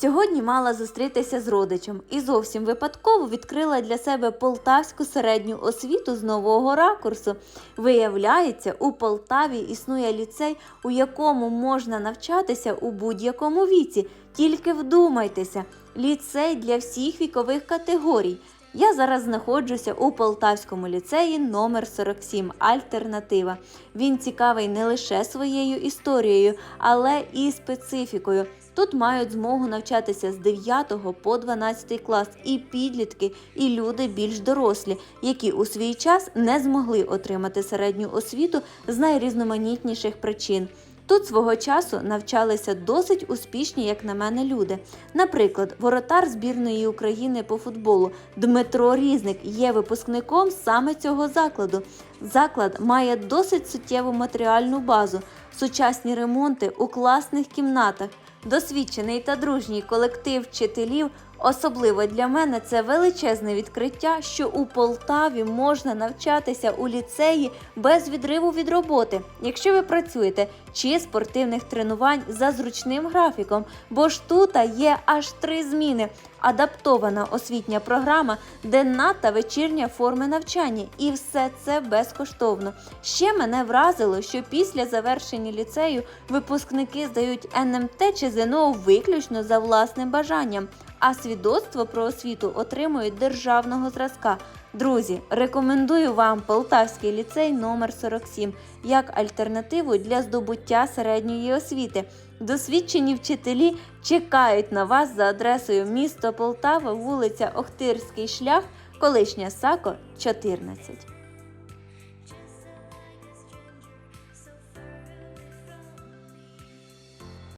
Сьогодні мала зустрітися з родичем і зовсім випадково відкрила для себе полтавську середню освіту з нового ракурсу. Виявляється, у Полтаві існує ліцей, у якому можна навчатися у будь-якому віці. Тільки вдумайтеся, ліцей для всіх вікових категорій. Я зараз знаходжуся у Полтавському ліцеї номер 47 Альтернатива. Він цікавий не лише своєю історією, але і специфікою. Тут мають змогу навчатися з 9 по 12 клас і підлітки, і люди більш дорослі, які у свій час не змогли отримати середню освіту з найрізноманітніших причин. Тут свого часу навчалися досить успішні, як на мене, люди. Наприклад, воротар збірної України по футболу Дмитро Різник є випускником саме цього закладу. Заклад має досить суттєву матеріальну базу, сучасні ремонти у класних кімнатах, досвідчений та дружній колектив вчителів. Особливо для мене це величезне відкриття, що у Полтаві можна навчатися у ліцеї без відриву від роботи, якщо ви працюєте чи спортивних тренувань за зручним графіком, бо ж тут є аж три зміни. Адаптована освітня програма, денна та вечірня форми навчання, і все це безкоштовно. Ще мене вразило, що після завершення ліцею випускники здають НМТ чи ЗНО виключно за власним бажанням, а свідоцтво про освіту отримують державного зразка. Друзі, рекомендую вам Полтавський ліцей номер 47 як альтернативу для здобуття середньої освіти. Досвідчені вчителі чекають на вас за адресою місто Полтава, вулиця Охтирський шлях, колишня САКО 14.